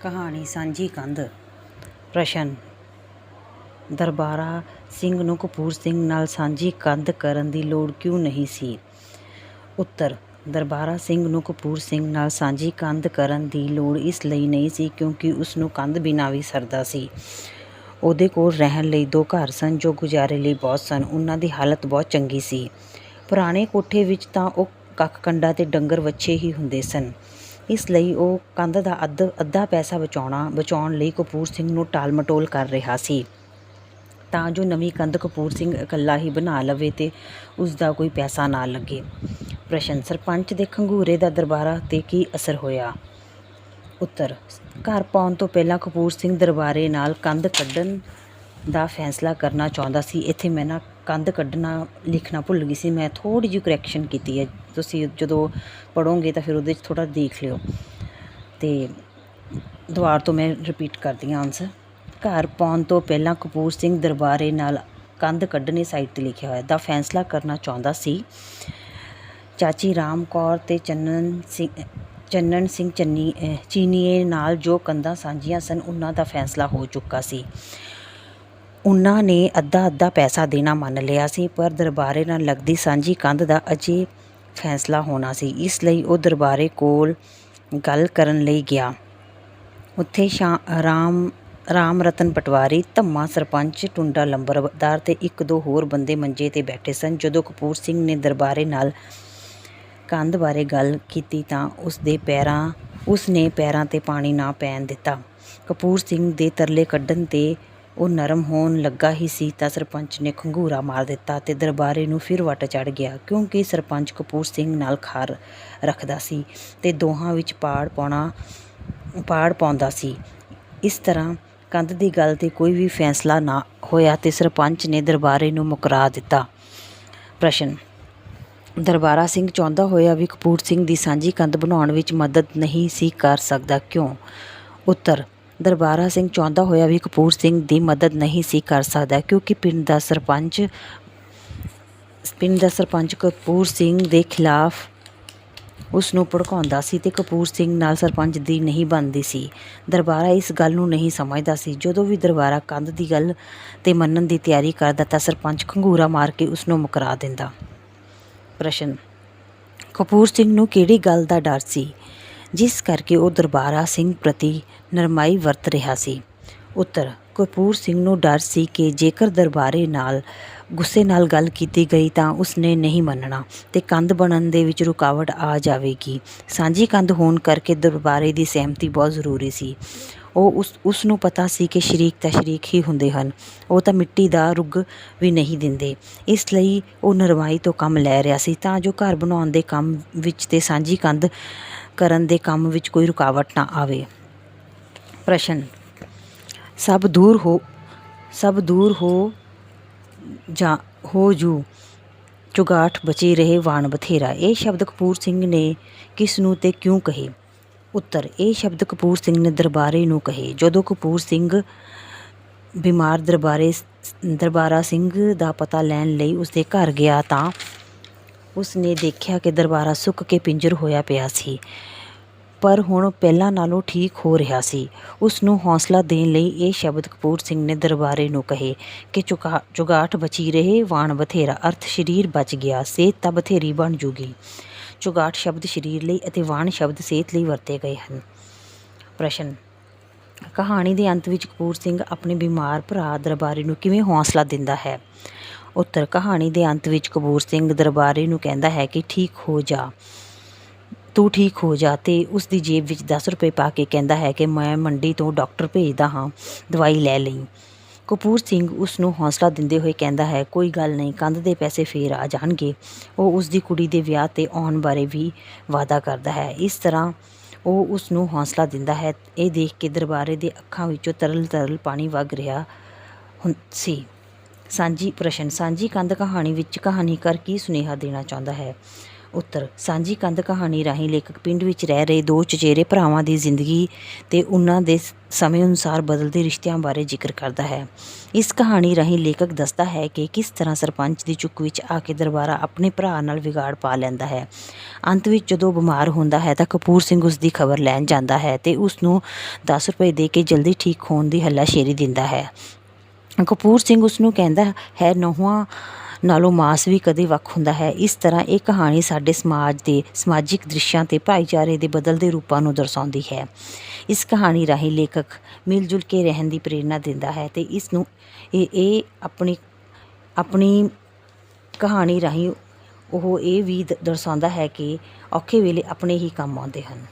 ਕਹਾਣੀ ਸਾਂਝੀ ਕੰਧ, ਪ੍ਰਸ਼ਨ। ਦਰਬਾਰਾ ਸਿੰਘ ਨੂੰ ਕਪੂਰ ਸਿੰਘ ਨਾਲ ਸਾਂਝੀ ਕੰਧ ਕਰਨ ਦੀ ਲੋੜ ਕਿਉਂ ਨਹੀਂ ਸੀ? ਉੱਤਰ, ਦਰਬਾਰਾ ਸਿੰਘ ਨੂੰ ਕਪੂਰ ਸਿੰਘ ਨਾਲ ਸਾਂਝੀ ਕੰਧ ਕਰਨ ਦੀ ਲੋੜ ਇਸ ਲਈ ਨਹੀਂ ਸੀ ਕਿਉਂਕਿ ਉਸ ਨੂੰ ਕੰਧ ਬਿਨਾਂ ਵੀ ਸਰਦਾ ਸੀ। ਉਹਦੇ ਕੋਲ ਰਹਿਣ ਲਈ ਦੋ ਘਰ ਸਨ ਜੋ ਗੁਜ਼ਾਰੇ ਲਈ ਬਹੁਤ ਸਨ, ਉਹਨਾਂ ਦੀ ਹਾਲਤ ਬਹੁਤ ਚੰਗੀ ਸੀ। ਪੁਰਾਣੇ ਕੋਠੇ ਵਿੱਚ ਤਾਂ ਉਹ ਕੱਖ ਕੰਡਾ ਤੇ ਡੰਗਰ ਵੱਛੇ ਹੀ ਹੁੰਦੇ ਸਨ। ਇਸ ਲਈ ਉਹ ਕੰਧ ਦਾ ਅੱਧ, ਅੱਧਾ ਪੈਸਾ ਬਚਾਉਣਾ, ਬਚਾਉਣ ਲਈ ਕਪੂਰ ਸਿੰਘ ਨੂੰ ਟਾਲ ਮਟੋਲ ਕਰ ਰਿਹਾ ਸੀ। ਤਾਂ ਜੋ ਨਵੀਂ ਕੰਧ ਕਪੂਰ ਸਿੰਘ ਇਕੱਲਾ ਹੀ ਬਣਾ ਲਵੇ ਤੇ ਉਸ ਦਾ ਕੋਈ ਪੈਸਾ ਨਾ ਲੱਗੇ। ਪ੍ਰਸ਼ਨ, ਸਰਪੰਚ ਦੇ ਖੰਗੂਰੇ ਦਾ ਦਰਬਾਰਾ ਤੇ ਕੀ ਅਸਰ ਹੋਇਆ? ਉੱਤਰ, ਘਰ ਪਾਉਣ ਤੋਂ ਪਹਿਲਾਂ ਕਪੂਰ ਸਿੰਘ ਦਰਬਾਰੇ ਨਾਲ ਕੰਧ ਕੱਢਣ ਦਾ ਫੈਸਲਾ ਕਰਨਾ ਚਾਹੁੰਦਾ ਸੀ। ਇੱਥੇ ਮੈਂ ਨਾ ਕੰਧ ਕੱਢਣਾ, ਲਿਖਣਾ ਭੁੱਲ ਗਈ ਸੀ। ਮੈਂ ਥੋੜੀ ਜਿਹੀ ਕਰੈਕਸ਼ਨ ਕੀਤੀ ਹੈ। ਤੁਸੀਂ ਜਦੋਂ ਪੜੋਗੇ ਤਾਂ ਫਿਰ ਉਹਦੇ 'ਚ ਥੋੜਾ ਦੇਖ ਲਿਓ। ਤੇ ਦੁਬਾਰ ਤੋਂ ਮੈਂ ਰਿਪੀਟ ਕਰਦੀ ਹਾਂ ਆਨਸਰ ਘਰ ਪਾਉਣ ਤੋਂ ਪਹਿਲਾਂ ਕਪੂਰ ਸਿੰਘ ਦਰਬਾਰੇ ਨਾਲ ਕੰਧ ਕੱਢਣੀ ਸਾਈਡ ਤੇ ਲਿਖਿਆ ਹੋਇਆ ਦਾ ਫੈਸਲਾ ਕਰਨਾ ਚਾਹੁੰਦਾ ਸੀ। ਚਾਚੀ ਰਾਮ ਕੌਰ ਤੇ ਚੰਨਨ ਸਿੰਘ ਚੰਨਨ ਸਿੰਘ ਚੰਨੀ ਚੀਨੀਏ ਨਾਲ ਜੋ ਕੰਧਾਂ ਸਾਂਝੀਆਂ ਸਨ, ਉਹਨਾਂ ਦਾ ਫੈਸਲਾ ਹੋ ਚੁੱਕਾ ਸੀ। ਉਹਨਾਂ ਨੇ ਅੱਧਾ ਅੱਧਾ ਪੈਸਾ ਦੇਣਾ ਮੰਨ ਲਿਆ ਸੀ, ਪਰ ਦਰਬਾਰੇ ਨਾਲ ਲੱਗਦੀ ਸਾਂਝੀ ਕੰਧ ਦਾ ਅਜੇ ਫੈਸਲਾ ਹੋਣਾ ਸੀ। ਇਸ ਲਈ ਉਹ ਦਰਬਾਰੇ ਕੋਲ ਗੱਲ ਕਰਨ ਲਈ ਗਿਆ। ਉੱਥੇ ਸ਼ਾ, ਰਾਮ ਰਾਮ ਰਤਨ ਪਟਵਾਰੀ, ਧੰਮਾ ਸਰਪੰਚ, ਟੁੰਡਾ ਲੰਬਰਦਾਰ ਤੇ ਇੱਕ ਦੋ ਹੋਰ ਬੰਦੇ ਮੰਜੇ ਤੇ ਬੈਠੇ ਸਨ। ਜਦੋਂ ਕਪੂਰ ਸਿੰਘ ਨੇ ਦਰਬਾਰੇ ਨਾਲ ਕੰਧ ਬਾਰੇ ਗੱਲ ਕੀਤੀ ਤਾਂ ਉਸ ਪੈਰਾਂ ਉਸ ਨੇ ਪੈਰਾਂ ਤੇ ਪਾਣੀ ਨਾ ਪੈਣ ਦਿੱਤਾ। ਕਪੂਰ ਸਿੰਘ ਦੇ ਤਰਲੇ ਕੱਢਣ ਤੇ ਉਹ ਨਰਮ ਹੋਣ ਲੱਗਾ ਹੀ ਸੀ ਤਾਂ ਸਰਪੰਚ ਨੇ ਖੰਗੂਰਾ ਮਾਰ ਦਿੱਤਾ ਤੇ ਦਰਬਾਰੇ ਨੂੰ ਫਿਰ ਵੱਟ ਚੜ ਗਿਆ, ਕਿਉਂਕਿ ਸਰਪੰਚ ਕਪੂਰ ਸਿੰਘ ਨਾਲ ਖਾਰ ਰੱਖਦਾ ਸੀ ਤੇ ਦੋਹਾਂ ਵਿੱਚ ਪਾੜ ਪਾਉਣਾ, ਪਾੜ ਪਾਉਂਦਾ ਸੀ। ਇਸ ਤਰ੍ਹਾਂ ਕੰਧ ਦੀ ਗੱਲ ਤੇ ਕੋਈ ਵੀ ਫੈਸਲਾ ਨਾ ਹੋਇਆ ਤੇ ਸਰਪੰਚ ਨੇ ਦਰਬਾਰੇ ਨੂੰ ਮੁਕਰਾ ਦਿੱਤਾ। ਪ੍ਰਸ਼ਨ, ਦਰਬਾਰਾ ਸਿੰਘ ਚਾਹੁੰਦਾ ਹੋਇਆ ਵੀ ਕਪੂਰ ਸਿੰਘ ਦੀ ਸਾਂਝੀ ਕੰਧ ਬਣਾਉਣ ਵਿੱਚ ਮਦਦ ਨਹੀਂ ਸੀ ਕਰ ਸਕਦਾ ਕਿਉਂ? ਉੱਤਰ ਦਰਬਾਰਾ ਸਿੰਘ ਚਾਹੁੰਦਾ ਹੋਇਆ ਵੀ ਕਪੂਰ ਸਿੰਘ ਦੀ ਮਦਦ ਨਹੀਂ ਸੀ ਕਰ ਸਕਦਾ, ਕਿਉਂਕਿ ਪਿੰਡ ਦਾ ਸਰਪੰਚ, ਪਿੰਡ ਦਾ ਸਰਪੰਚ ਕਪੂਰ ਸਿੰਘ ਦੇ ਖਿਲਾਫ ਉਸ ਨੂੰ ਭੜਕਾਉਂਦਾ ਸੀ ਤੇ ਕਪੂਰ ਸਿੰਘ ਨਾਲ ਸਰਪੰਚ ਦੀ ਨਹੀਂ ਬਣਦੀ ਸੀ। ਦਰਬਾਰਾ ਇਸ ਗੱਲ ਨੂੰ ਨਹੀਂ ਸਮਝਦਾ ਸੀ। ਜਦੋਂ ਵੀ ਦਰਬਾਰਾ ਕੰਧ ਦੀ ਗੱਲ ਤੇ ਮੰਨਣ ਦੀ ਤਿਆਰੀ ਕਰਦਾ ਤਾਂ ਸਰਪੰਚ ਖੰਗੂਰਾ ਮਾਰ ਕੇ ਉਸ ਨੂੰ ਮੁਕਰਾ ਦਿੰਦਾ। ਪ੍ਰਸ਼ਨ ਕਪੂਰ ਸਿੰਘ ਨੂੰ ਕਿਹੜੀ ਗੱਲ ਦਾ ਡਰ ਸੀ? ਜਿਸ ਕਰਕੇ ਉਹ ਦਰਬਾਰਾ ਸਿੰਘ ਪ੍ਰਤੀ ਨਰਮਾਈ ਵਰਤ ਰਿਹਾ ਸੀ। ਉੱਤਰ, ਕਪੂਰ ਸਿੰਘ ਨੂੰ ਡਰ ਸੀ ਕਿ ਜੇਕਰ ਦਰਬਾਰੇ ਨਾਲ ਗੁੱਸੇ ਨਾਲ ਗੱਲ ਕੀਤੀ ਗਈ ਤਾਂ ਉਸਨੇ ਨਹੀਂ ਮੰਨਣਾ ਤੇ ਕੰਧ ਬਣਨ ਦੇ ਵਿੱਚ ਰੁਕਾਵਟ ਆ ਜਾਵੇਗੀ। ਸਾਂਝੀ ਕੰਧ ਹੋਣ ਕਰਕੇ ਦਰਬਾਰੇ ਦੀ ਸਹਿਮਤੀ ਬਹੁਤ ਜ਼ਰੂਰੀ ਸੀ। ਉਹ ਉਸ ਉਸ ਨੂੰ ਪਤਾ ਸੀ ਕਿ ਸ਼ਰੀਕ ਤਾਂ ਸ਼ਰੀਕ ਹੀ ਹੁੰਦੇ ਹਨ, ਉਹ ਤਾਂ ਮਿੱਟੀ ਦਾ ਰੁੱਗ ਵੀ ਨਹੀਂ ਦਿੰਦੇ। ਇਸ ਲਈ ਉਹ ਨਰਮਾਈ ਤੋਂ ਕੰਮ ਲੈ ਰਿਹਾ ਸੀ ਤਾਂ ਜੋ ਘਰ ਬਣਾਉਣ ਦੇ ਕੰਮ ਵਿੱਚ ਤੇ ਸਾਂਝੀ ਕੰਧ ਕਰਨ ਦੇ ਕੰਮ ਵਿੱਚ ਕੋਈ ਰੁਕਾਵਟ ਨਾ ਆਵੇ। ਪ੍ਰਸ਼ਨ, ਸਭ ਦੂਰ ਹੋ, ਸਭ ਦੂਰ ਹੋ ਜਾਂ ਹੋ ਜੂ। ਚੁਗਾਠ ਬਚੀ ਰਹੇ ਵਾਣ ਬਥੇਰਾ। ਇਹ ਸ਼ਬਦ ਕਪੂਰ ਸਿੰਘ ਨੇ ਕਿਸ ਨੂੰ ਤੇ ਕਿਉਂ ਕਹੇ? ਉੱਤਰ, ਇਹ ਸ਼ਬਦ ਕਪੂਰ ਸਿੰਘ ਨੇ ਦਰਬਾਰੇ ਨੂੰ ਕਹੇ। ਜਦੋਂ ਕਪੂਰ ਸਿੰਘ ਬਿਮਾਰ ਦਰਬਾਰੇ ਦਰਬਾਰਾ ਸਿੰਘ ਦਾ ਪਤਾ ਲੈਣ ਲਈ ਉਸਦੇ ਘਰ ਗਿਆ ਤਾਂ ਉਸ ਨੇ ਦੇਖਿਆ ਕਿ ਦਰਬਾਰਾ ਸੁੱਕ ਕੇ ਪਿੰਜਰ ਹੋਇਆ ਪਿਆ ਸੀ। ਪਰ ਹੁਣ ਪਹਿਲਾਂ ਨਾਲੋਂ ਠੀਕ ਹੋ ਰਿਹਾ ਸੀ। ਉਸ ਨੂੰ ਹੌਸਲਾ ਦੇਣ ਲਈ ਇਹ ਸ਼ਬਦ ਕਪੂਰ ਸਿੰਘ ਨੇ ਦਰਬਾਰੇ ਨੂੰ ਕਹੇ ਕਿ ਚੁਕਾ ਚੁਗਾਠ ਬਚੀ ਰਹੇ, ਵਾਣ ਬਥੇਰਾ, ਅਰਥ ਸਰੀਰ ਬਚ ਗਿਆ ਸਿਹਤ ਤਾਂ ਬਥੇਰੀ ਬਣ ਜੂਗੀ। ਚੁਗਾਠ ਸ਼ਬਦ ਸਰੀਰ ਲਈ ਅਤੇ ਵਾਣ ਸ਼ਬਦ ਸਿਹਤ ਲਈ ਵਰਤੇ ਗਏ ਹਨ। ਪ੍ਰਸ਼ਨ, ਕਹਾਣੀ ਦੇ ਅੰਤ ਵਿੱਚ ਕਪੂਰ ਸਿੰਘ ਆਪਣੇ ਬਿਮਾਰ ਭਰਾ ਦਰਬਾਰੇ ਨੂੰ ਕਿਵੇਂ ਹੌਸਲਾ ਦਿੰਦਾ ਹੈ? ਉੱਤਰ ਕਹਾਣੀ ਦੇ ਅੰਤ ਵਿੱਚ ਕਪੂਰ ਸਿੰਘ ਦਰਬਾਰੇ ਨੂੰ ਕਹਿੰਦਾ ਹੈ ਕਿ ਠੀਕ ਹੋ ਜਾ, ਤੂੰ ਠੀਕ ਹੋ ਜਾ ਤੇ ਉਸ ਦੀ ਜੇਬ ਵਿੱਚ 10 ਰੁਪਏ ਪਾ ਕੇ ਕਹਿੰਦਾ ਹੈ ਕਿ ਮੈਂ ਮੰਡੀ ਤੋਂ ਡਾਕਟਰ ਭੇਜਦਾ ਹਾਂ, ਦਵਾਈ ਲੈ ਲਈ। ਕਪੂਰ ਸਿੰਘ ਉਸ ਨੂੰ ਹੌਸਲਾ ਦਿੰਦੇ ਹੋਏ ਕਹਿੰਦਾ ਹੈ, ਕੋਈ ਗੱਲ ਨਹੀਂ, ਕੰਧ ਦੇ ਪੈਸੇ ਫੇਰ ਆ ਜਾਣਗੇ। ਉਹ ਉਸ ਦੀ ਕੁੜੀ ਦੇ ਵਿਆਹ ਤੇ ਆਉਣ ਬਾਰੇ ਵੀ ਵਾਅਦਾ ਕਰਦਾ ਹੈ। ਇਸ ਤਰ੍ਹਾਂ ਉਹ ਉਸ ਨੂੰ ਹੌਸਲਾ ਦਿੰਦਾ ਹੈ। ਇਹ ਦੇਖ ਕੇ ਦਰਬਾਰੇ ਦੇ ਅੱਖਾਂ ਵਿੱਚੋਂ ਤਰਲ ਤਰਲ ਪਾਣੀ ਵਗ ਰਿਹਾ ਹੁੰ, ਸੀ। ਸਾਂਝੀ ਪ੍ਰਸ਼ਨ, ਸਾਂਝੀ ਕੰਧ ਕਹਾਣੀ ਵਿੱਚ ਕਹਾਣੀਕਾਰ ਕੀ ਸੁਨੇਹਾ ਦੇਣਾ ਚਾਹੁੰਦਾ ਹੈ? ਉੱਤਰ, ਸਾਂਝੀ ਕੰਧ ਕਹਾਣੀ ਰਾਹੀਂ ਲੇਖਕ ਪਿੰਡ ਵਿੱਚ ਰਹਿ ਰਹੇ ਦੋ ਚਚੇਰੇ ਭਰਾਵਾਂ ਦੀ ਜ਼ਿੰਦਗੀ ਤੇ ਉਹਨਾਂ ਦੇ ਸਮੇਂ ਅਨੁਸਾਰ ਬਦਲਦੇ ਰਿਸ਼ਤਿਆਂ ਬਾਰੇ ਜ਼ਿਕਰ ਕਰਦਾ ਹੈ। ਇਸ ਕਹਾਣੀ ਰਾਹੀਂ ਲੇਖਕ ਦੱਸਦਾ ਹੈ ਕਿ ਕਿਸ ਤਰ੍ਹਾਂ ਸਰਪੰਚ ਦੀ ਚੁੱਕ ਵਿੱਚ ਆ ਕੇ ਦਰਬਾਰਾ ਆਪਣੇ ਭਰਾ ਨਾਲ ਵਿਗਾੜ ਪਾ ਲੈਂਦਾ ਹੈ। ਅੰਤ ਵਿੱਚ ਜਦੋਂ ਬਿਮਾਰ ਹੁੰਦਾ ਹੈ ਤਾਂ ਕਪੂਰ ਸਿੰਘ ਉਸ ਦੀ ਖਬਰ ਲੈਣ ਜਾਂਦਾ ਹੈ ਤੇ ਉਸ ਨੂੰ 10 ਰੁਪਏ ਦੇ ਕੇ ਜਲਦੀ ਠੀਕ ਹੋਣ ਦੀ ਹੱਲਾਸ਼ੇਰੀ ਦਿੰਦਾ ਹੈ। ਕਪੂਰ ਸਿੰਘ ਉਸ ਨੂੰ ਕਹਿੰਦਾ ਹੈ, ਨਹੁੰਆਂ ਨਾਲੋਂ ਮਾਸ ਵੀ ਕਦੇ ਵੱਖ ਹੁੰਦਾ ਹੈ। ਇਸ ਤਰ੍ਹਾਂ ਇਹ ਕਹਾਣੀ ਸਾਡੇ ਸਮਾਜ ਦੇ ਸਮਾਜਿਕ ਦ੍ਰਿਸ਼ਾਂ ਤੇ ਭਾਈਚਾਰੇ ਦੇ ਬਦਲਦੇ ਰੂਪਾਂ ਨੂੰ ਦਰਸਾਉਂਦੀ ਹੈ। ਇਸ ਕਹਾਣੀ ਰਾਹੀਂ ਲੇਖਕ ਮਿਲ ਜੁਲ ਕੇ ਰਹਿਣ ਦੀ ਪ੍ਰੇਰਣਾ ਦਿੰਦਾ ਹੈ ਤੇ ਇਸ ਨੂੰ ਇਹ ਇਹ ਆਪਣੀ ਆਪਣੀ ਕਹਾਣੀ ਰਾਹੀਂ ਉਹ ਇਹ ਵੀ ਦਰਸਾਉਂਦਾ ਹੈ ਕਿ ਔਖੇ ਵੇਲੇ ਆਪਣੇ ਹੀ ਕੰਮ ਆਉਂਦੇ ਹਨ।